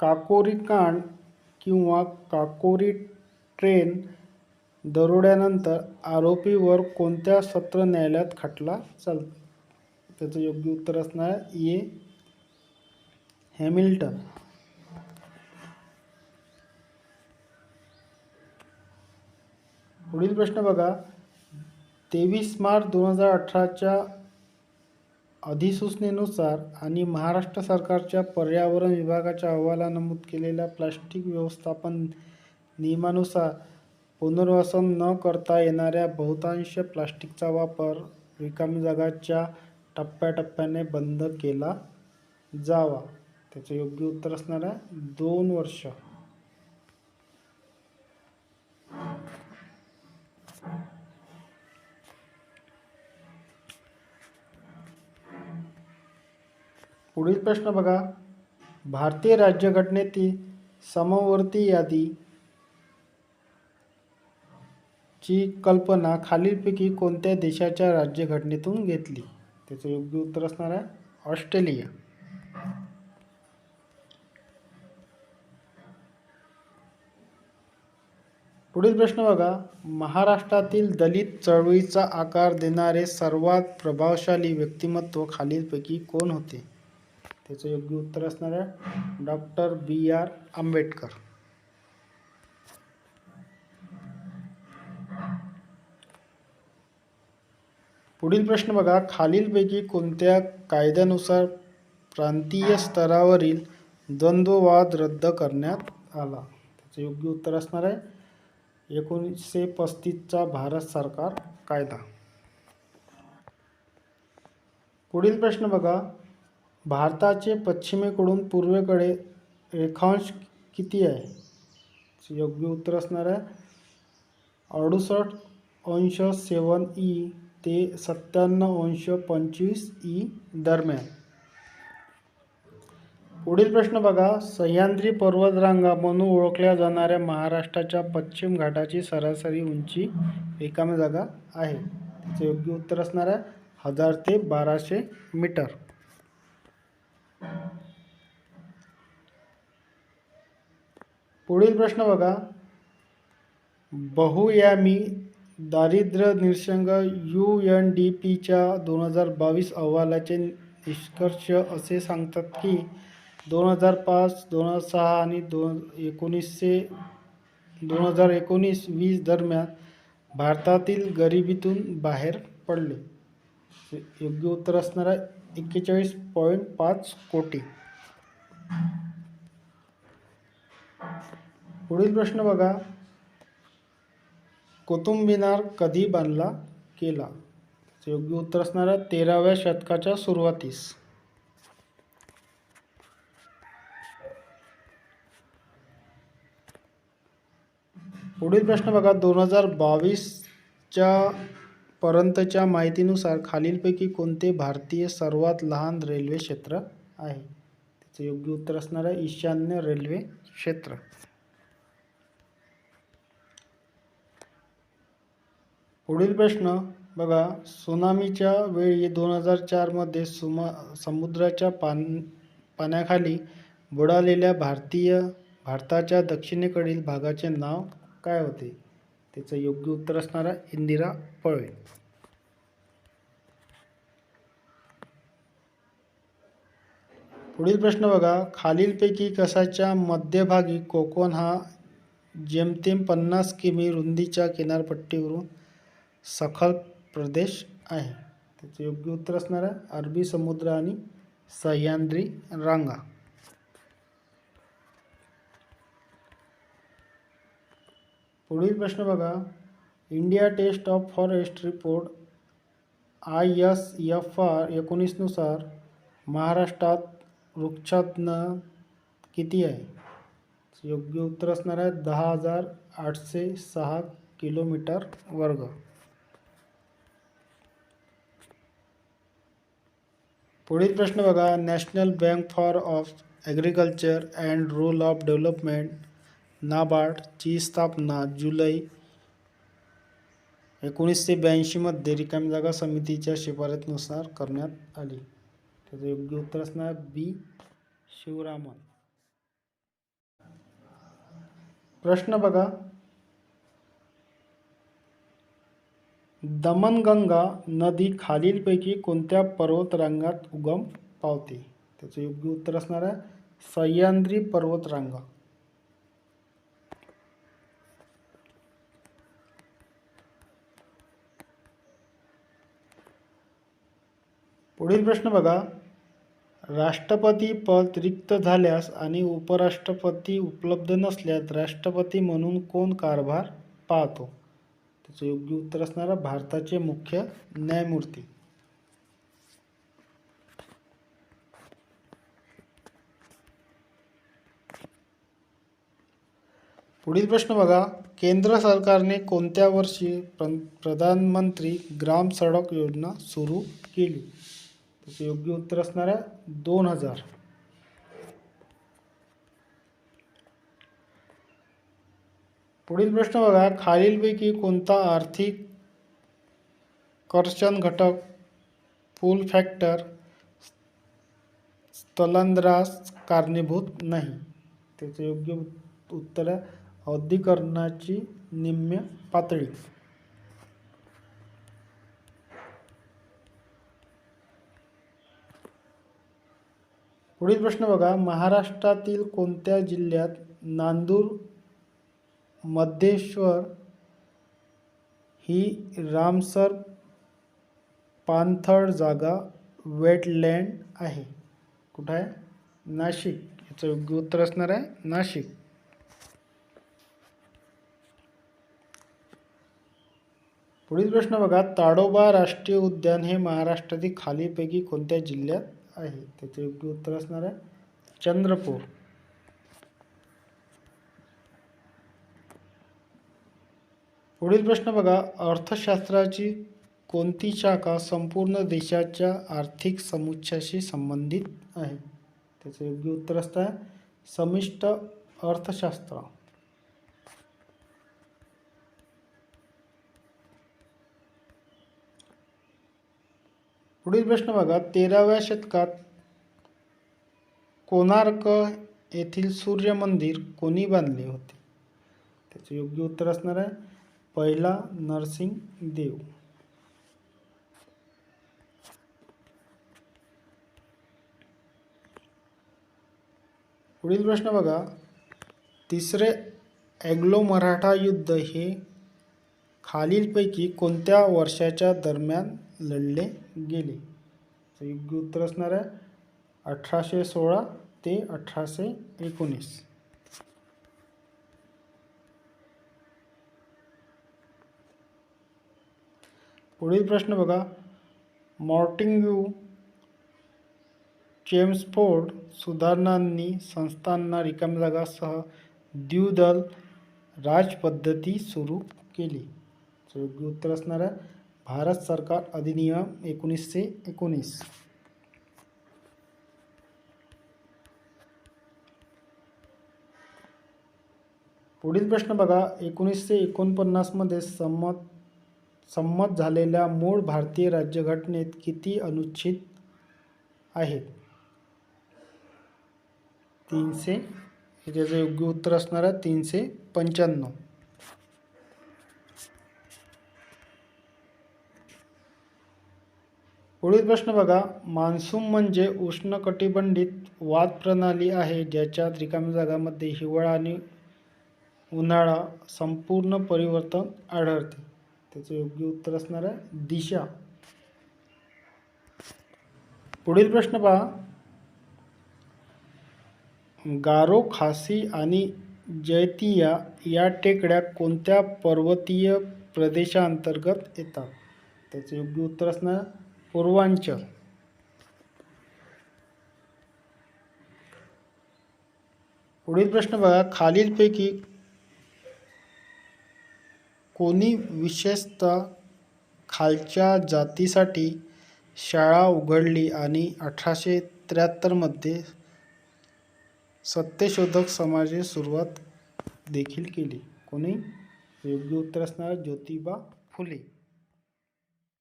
काकोरी कांड किंवा काकोरी ट्रेन दरोड्यानंतर आरोपीवर कोणत्या सत्र न्यायालयात खटला चाल त्याचं योग्य उत्तर असणार ये ए. हॅमिल्टन. पुढील प्रश्न बघा. तेवीस मार्च दोन हजार अठराच्या अधिसूचनेनुसार आणि महाराष्ट्र सरकारच्या पर्यावरण विभागाच्या अहवालात नमूद केलेल्या प्लास्टिक व्यवस्थापन नियमानुसार पुनर्वसन न करता येणाऱ्या बहुतांश प्लास्टिकचा वापर रिकामी जगाच्या टप्प्याटप्प्याने बंद केला जावा. त्याचं योग्य उत्तर असणार आहे दोन वर्ष. पुढील प्रश्न बघा. भारतीय राज्यघटनेतील समवर्ती यादी ची कल्पना खालीलपैकी कोणत्या देशाच्या राज्यघटनेतून घेतली? त्याचं योग्य उत्तर असणार आहे ऑस्ट्रेलिया. पुढील प्रश्न बघा. महाराष्ट्रातील दलित चळवळीचा आकार देणारे सर्वात प्रभावशाली व्यक्तिमत्व खालीलपैकी कोण होते? त्याचं योग्य उत्तर असणार आहे डॉक्टर बी आर आंबेडकर. पुढील प्रश्न बघा. खालीलपैकी कोणत्या कायद्यानुसार प्रांतीय स्तरावरील द्वंद्ववाद रद्द करण्यात आला? त्याचं योग्य उत्तर असणार आहे एकोणीसशे पस्तीसचा भारत सरकार कायदा. पुढील प्रश्न बघा. भारताचे पश्चिमेकडून पूर्वेकडे रेखांश किती आहे? योग्य उत्तर असणार आहे. अडुसष्ट अंश सेवन ई ते सत्त्याण्णव अंश पंचवीस ई दरम्यान. पुढील प्रश्न बघा. सह्याद्री पर्वतरांगा म्हणून ओळखल्या जाणाऱ्या महाराष्ट्राच्या पश्चिम घाटाची सरासरी उंची रिकामी जागा आहे. त्याचं योग्य उत्तर असणार आहे. हजार ते बाराशे मीटर. पुढील प्रश्न बघा. बहुयामी दारिद्र्य निरसंग यू एन डी पीच्या दोन हजार बावीस अहवालाचे निष्कर्ष असे सांगतात की दोन हजार पाच दोन हजार सहा आणि दोन एकोणीसशे दोन हजार एकोणीस वीस दरम्यान भारतातील गरिबीतून बाहेर पडले. योग्य उत्तर असणार आहे एक्केचाळीस पॉईंट पाच कोटी. पुढील प्रश्न बघा. कुतुब मिनार कधी बांधला केला योग्य उत्तर असणार आहे तेराव्या शतकाच्या सुरुवातीस. पुढील प्रश्न बघा. दोन हजार बावीसच्या पर्यंतच्या माहितीनुसार खालीलपैकी कोणते भारतीय सर्वात लहान रेल्वे क्षेत्र आहे? त्याचे योग्य उत्तर असणार आहे ईशान्य रेल्वे क्षेत्र. पुढील प्रश्न बघा सुनामीच्या वेळी दोन हजार चारमध्ये सुमा समुद्राच्या पान पाण्याखाली बुडालेल्या भारतीय भारताच्या दक्षिणेकडील भागाचे नाव काय होते? त्याचं योग्य उत्तर असणार आहे इंदिरा पळवे. पुढील प्रश्न बघा. खालीलपैकी कशाच्या मध्यभागी कोकण हा जेमतेम पन्नास किमी रुंदीच्या किनारपट्टीवरून सखल प्रदेश आहे. त्याचं योग्य उत्तर असणार आहे. अरबी समुद्र आणि सह्याद्री रांगा. पुढील प्रश्न बघा. India state of forest report I S F R एकोणीसनुसार महाराष्ट्रात वृक्षातनं किती आहे? योग्य उत्तर असणार आहे दहा हजार आठशे सहा किलोमीटर वर्ग. पुढील प्रश्न बघा. National bank for of agriculture and rural of development नाबार्डची स्थापना जुलै एकोणीसशे ब्याऐंशीमध्ये रिकामी जागा समितीच्या शिफारसनुसार करण्यात आली. त्याचं योग्य उत्तर असणार बी शिवरामन. प्रश्न बघा. दमनगंगा नदी खालीलपैकी कोणत्या पर्वतरांगात उगम पावते? त्याचं योग्य उत्तर असणार आहे सह्याद्री पर्वतरांगा. पुढील प्रश्न बघा. राष्ट्रपती पद रिक्त झाल्यास आणि उपराष्ट्रपती उपलब्ध नसल्यास राष्ट्रपती म्हणून कोण कारभार पाहतो? त्याचं योग्य उत्तर असणार भारताचे मुख्य न्यायमूर्ती. पुढील प्रश्न बघा. केंद्र सरकारने कोणत्या वर्षी प्र- प्रधानमंत्री ग्राम सडक योजना सुरू केली? त्याचे योग्य उत्तर असणार आहे दोन हजार. पुढील प्रश्न बघा. खालीलपैकी कोणता आर्थिक कर्षण घटक पुल फॅक्टर स्थलांतरास कारणीभूत नाही? त्याचे योग्य उत्तर आहे औद्योगिकरणाची निम्न पातळी. पुढील प्रश्न बघा. महाराष्ट्रातील कोणत्या जिल्ह्यात नांदूर मध्येश्वर ही रामसर पाणथळ जागा वेटलँड आहे? कुठं आहे? नाशिक. याचं योग्य उत्तर असणार आहे नाशिक. पुढील प्रश्न बघा. ताडोबा राष्ट्रीय उद्यान हे महाराष्ट्रातील खालीपैकी कोणत्या जिल्ह्यात आहे. त्याचे योग्य उत्तर असणार आहे चंद्रपूर. पुढील प्रश्न बघा. अर्थशास्त्राची कोणती शाखा संपूर्ण देशाच्या आर्थिक समुच्चयाशी संबंधित आहे? त्याचं योग्य उत्तर असतं आहे. समिष्ट अर्थशास्त्र. पुढील प्रश्न बघा. तेराव्या शतकात कोणार्क येथील सूर्य मंदिर कोणी बांधले होते? त्याचे योग्य उत्तर असणार आहे. पहिला नरसिंग देव. पुढील प्रश्न बघा. तिसरे ॲग्लो मराठा युद्ध हे खालीलपैकी कोणत्या वर्षाच्या दरम्यान लढले गेले. तर योग्य उत्तर असणार आहे अठराशे सोळा ते अठराशे एकोणीस. पुढील प्रश्न बघा. मॉर्टिंग्यू चेम्सफोर्ड सुधारणांनी संस्थांना रिकाम जागासह द्विदल राजपद्धती सुरू केली. तर योग्य उत्तर असणार आहे भारत सरकार अधिनियम एकोणीसशे एकोणीस. पुढील प्रश्न बघा. एकोणीसशे एकोणपन्नासमध्ये संमत संमत झालेल्या मूळ भारतीय राज्यघटनेत किती अनुच्छेद आहेत? तीनशे हे त्याचं योग्य उत्तर असणार आहे तीनशे पंच्याण्णव. पुढील प्रश्न बघा. मान्सून म्हणजे उष्णकटिबंधित वाद प्रणाली आहे ज्याच्यात रिकाम्या जागामध्ये हिवाळा आणि उन्हाळा संपूर्ण परिवर्तन आढळते. त्याचं योग्य उत्तर असणार आहे दिशा. पुढील प्रश्न पहा. गारो खासी आणि जैतिया या टेकड्या कोणत्या पर्वतीय प्रदेशांतर्गत येतात? त्याचं योग्य उत्तर असणार पूर्वांचल पुढील प्रश्न बघा खालीलपैकी कोणी विशेषतः खालच्या जातीसाठी शाळा उघडली आणि अठराशे त्र्याहत्तरमध्ये सत्यशोधक समाजाची सुरुवात देखील केली? कोणी? योग्य उत्तर असणार ज्योतिबा फुले.